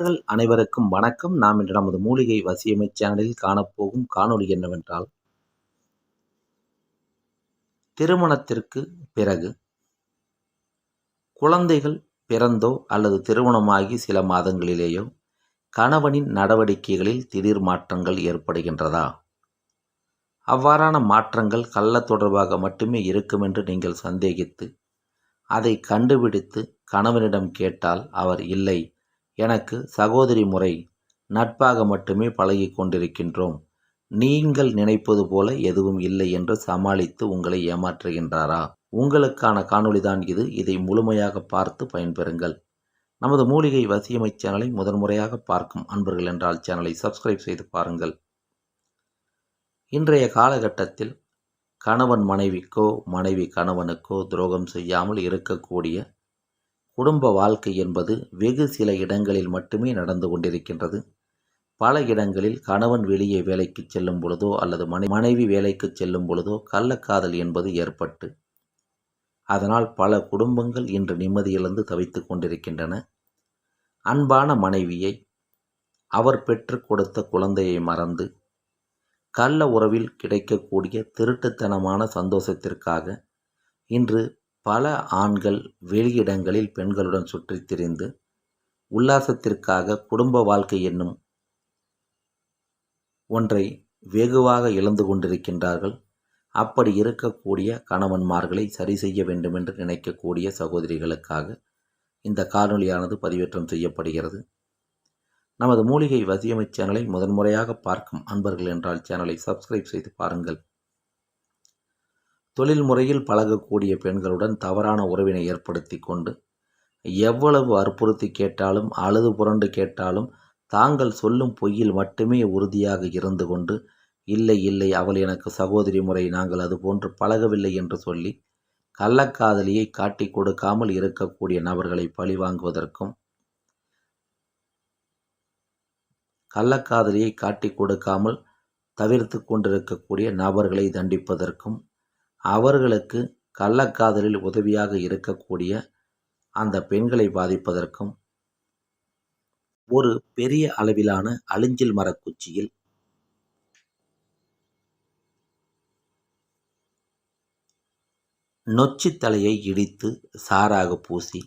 நண்பர்கள் அனைவருக்கும் வணக்கம். நாம் இன்று நமது மூலிகை வசியமை சேனலில் காணப்போகும் காணொளி என்னவென்றால் திருமணத்திற்கு பிறகு குழந்தைகள் பிறந்தோ அல்லது திருமணமாகி சில மாதங்களிலேயோ கணவனின் நடவடிக்கைகளில் திடீர் மாற்றங்கள் ஏற்படுகின்றதா? அவ்வாறான மாற்றங்கள் கள்ள தொடர்பாக மட்டுமே இருக்கும் என்று நீங்கள் சந்தேகித்து அதை கண்டுபிடித்து கணவனிடம் கேட்டால் அவர் இல்லை எனக்கு சகோதரி முறை நட்பாக மட்டுமே பழகி கொண்டிருக்கின்றோம். நீங்கள் நினைப்பது போல எதுவும் இல்லை என்று சமாளித்து உங்களை ஏமாற்றுகின்றாரா? உங்களுக்கான காணொளிதான் இது. இதை முழுமையாக பார்த்து பயன்பெறுங்கள். நமது மூலிகை வசியமை சேனலை முதன்முறையாக பார்க்கும் அன்பர்கள் என்றால் சேனலை சப்ஸ்கிரைப் செய்து பாருங்கள். இன்றைய காலகட்டத்தில் கணவன் மனைவிக்கோ மனைவி கணவனுக்கோ துரோகம் செய்யாமல் இருக்கக்கூடிய குடும்ப வாழ்க்கை என்பது வெகு சில இடங்களில் மட்டுமே நடந்து கொண்டிருக்கின்றது. பல இடங்களில் கணவன் வெளியே வேலைக்கு செல்லும் பொழுதோ அல்லது மனை மனைவி வேலைக்கு செல்லும் பொழுதோ கள்ளக்காதல் என்பது ஏற்பட்டு அதனால் பல குடும்பங்கள் இன்று நிம்மதியிலிருந்து தவித்து கொண்டிருக்கின்றன. அன்பான மனைவியை அவர் பெற்று கொடுத்த குழந்தையை மறந்து கள்ள உறவில் கிடைக்கக்கூடிய திருட்டுத்தனமான சந்தோஷத்திற்காக இன்று பல ஆண்கள் வெளியிடங்களில் பெண்களுடன் சுற்றித் திரிந்து உல்லாசத்திற்காக குடும்ப வாழ்க்கை என்னும் ஒன்றை வெகுவாக இழந்து கொண்டிருக்கின்றார்கள். அப்படி இருக்கக்கூடிய கணவன்மார்களை சரி செய்ய வேண்டுமென்று நினைக்கக்கூடிய சகோதரிகளுக்காக இந்த காணொலியானது பதிவேற்றம் செய்யப்படுகிறது. நமது மூலிகை வசியமை சேனலை முதன்முறையாக பார்க்கும் அன்பர்கள் என்றால் சேனலை சப்ஸ்கிரைப் செய்து பாருங்கள். தொழில் முறையில் பழகக்கூடிய பெண்களுடன் தவறான உறவினை ஏற்படுத்தி கொண்டு எவ்வளவு அற்புறுத்தி கேட்டாலும் அழுது புரண்டு கேட்டாலும் தாங்கள் சொல்லும் பொய்யில் மட்டுமே உறுதியாக இருந்து கொண்டு இல்லை இல்லை அவள் எனக்கு சகோதரி முறை நாங்கள் அது போன்று பழகவில்லை என்று சொல்லி கள்ளக்காதலியை காட்டி கொடுக்காமல் இருக்கக்கூடிய நபர்களை பழிவாங்குவதற்கும் கள்ளக்காதலியை காட்டி கொடுக்காமல் தவிர்த்து கொண்டிருக்கக்கூடிய நபர்களை தண்டிப்பதற்கும் அவர்களுக்கு கள்ளக்காதலில் உதவியாக இருக்கக்கூடிய அந்த பெண்களை பாதிப்பதற்கும் ஒரு பெரிய அளவிலான அழிஞ்சில் மரக்குச்சியில் நொச்சி தலையை இடித்து சாராக பூசி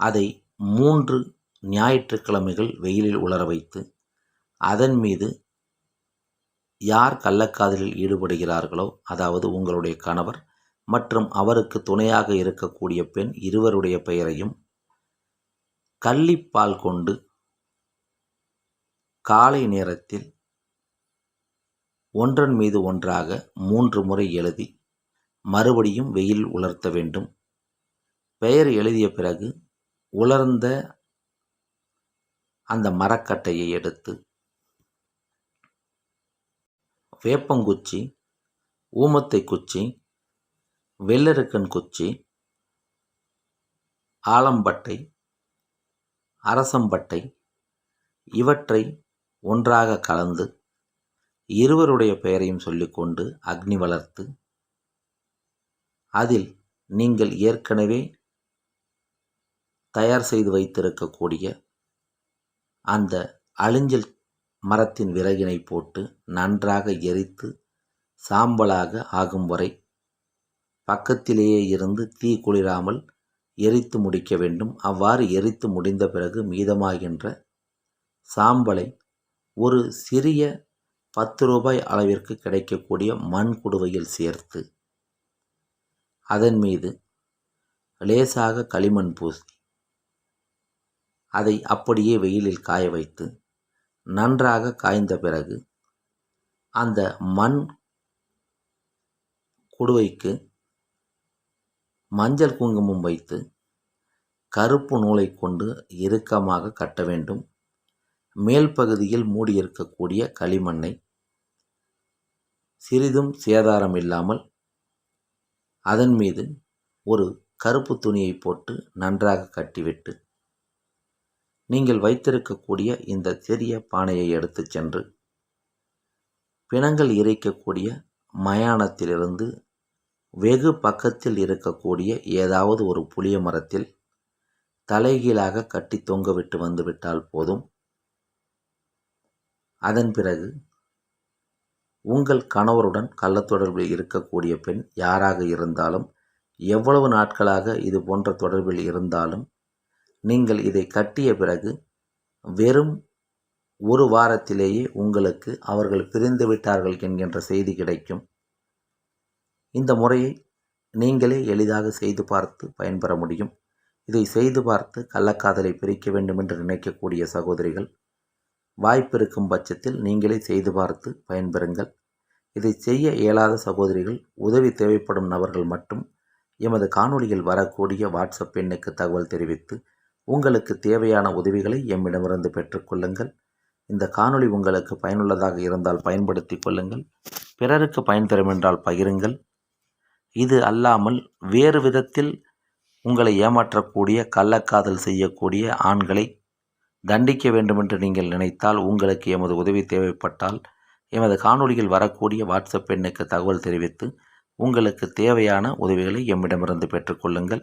அதை மூன்று ஞாயிற்றுக்கிழமைகள் வெயிலில் உலர வைத்து அதன் மீது யார் கள்ளக்காதலில் ஈடுபடுகிறார்களோ அதாவது உங்களுடைய கணவர் மற்றும் அவருக்கு துணையாக இருக்கக்கூடிய பெண் இருவருடைய பெயரையும் கள்ளிப்பால் கொண்டு காலை நேரத்தில் ஒன்றன் மீது ஒன்றாக மூன்று முறை எழுதி மறுபடியும் வெயில் உலர்த்த வேண்டும். பெயர் எழுதிய பிறகு உலர்ந்த அந்த மரக்கட்டையை எடுத்து வேப்பங்குச்சி ஊமத்தை குச்சி வெள்ளருக்கன் குச்சி ஆலம்பட்டை அரசம்பட்டை இவற்றை ஒன்றாக கலந்து இருவருடைய பெயரையும் சொல்லிக்கொண்டு அக்னி வளர்த்து அதில் நீங்கள் ஏற்கனவே தயார் செய்து வைத்திருக்கக்கூடிய அந்த அழிஞ்சல் மரத்தின் விறகினை போட்டு நன்றாக எரித்து சாம்பலாக ஆகும் வரை பக்கத்திலேயே இருந்து தீ குளிராமல் எரித்து முடிக்க வேண்டும். அவ்வாறு எரித்து முடிந்த பிறகு மீதமாகின்ற சாம்பலை ஒரு சிறிய பத்து ரூபாய் அளவிற்கு கிடைக்கக்கூடிய மண் குடுவையில் சேர்த்து அதன் மீது லேசாக களிமண் பூசி அதை அப்படியே வெயிலில் காய வைத்து நன்றாக காய்ந்த பிறகு அந்த மண் குடுவைக்கு மஞ்சள் குங்குமம் வைத்து கருப்பு நூலை கொண்டு இறுக்கமாக கட்ட வேண்டும். மேல் பகுதியில் மூடியிருக்கக்கூடிய களிமண்ணை சிறிதும் சேதாரம் இல்லாமல் அதன் மீது ஒரு கருப்பு துணியை போட்டு நன்றாக கட்டிவிட்டு நீங்கள் வைத்திருக்கக்கூடிய இந்த சிறிய பானையை எடுத்து சென்று பிணங்கள் இறைக்கக்கூடிய மயானத்திலிருந்து வெகு பக்கத்தில் இருக்கக்கூடிய ஏதாவது ஒரு புளிய மரத்தில் தலைகீழாக கட்டி தொங்கவிட்டு வந்துவிட்டால் போதும். அதன் பிறகு உங்கள் கணவருடன் கள்ளத்தொடர்பில் இருக்கக்கூடிய பெண் யாராக இருந்தாலும் எவ்வளவு நாட்களாக இது போன்ற தொடர்பில் இருந்தாலும் நீங்கள் இதை கட்டிய பிறகு வெறும் ஒரு வாரத்திலேயே உங்களுக்கு அவர்கள் பிரிந்து விட்டார்கள் என்கின்ற செய்தி கிடைக்கும். இந்த முறையை நீங்களே எளிதாக செய்து பார்த்து பயன்பெற முடியும். இதை செய்து பார்த்து கள்ளக்காதலை பிரிக்க வேண்டும் என்று நினைக்கக்கூடிய சகோதரிகள் வாய்ப்பிருக்கும் பட்சத்தில் நீங்களே செய்து பார்த்து பயன்பெறுங்கள். இதை செய்ய இயலாத சகோதரிகள் உதவி தேவைப்படும் நபர்கள் மட்டும் எமது காணொளியில் வரக்கூடிய வாட்ஸ்அப் எண்ணுக்கு தகவல் தெரிவித்து உங்களுக்கு தேவையான உதவிகளை எம்மிடமிருந்து பெற்றுக்கொள்ளுங்கள் இந்த காணொளி உங்களுக்கு பயனுள்ளதாக இருந்தால் பயன்படுத்தி கொள்ளுங்கள். பிறருக்கு பயன் தரும் என்றால் பகிருங்கள். இது அல்லாமல் வேறு விதத்தில் உங்களை ஏமாற்றக்கூடிய கள்ளக்காதல் செய்யக்கூடிய ஆண்களை தண்டிக்க வேண்டுமென்று நீங்கள் நினைத்தால் உங்களுக்கு எமது உதவி தேவைப்பட்டால் எமது காணொளியில் வரக்கூடிய வாட்ஸ்அப் எண்ணுக்கு தகவல் தெரிவித்து உங்களுக்கு தேவையான உதவிகளை எம்மிடமிருந்து பெற்றுக்கொள்ளுங்கள்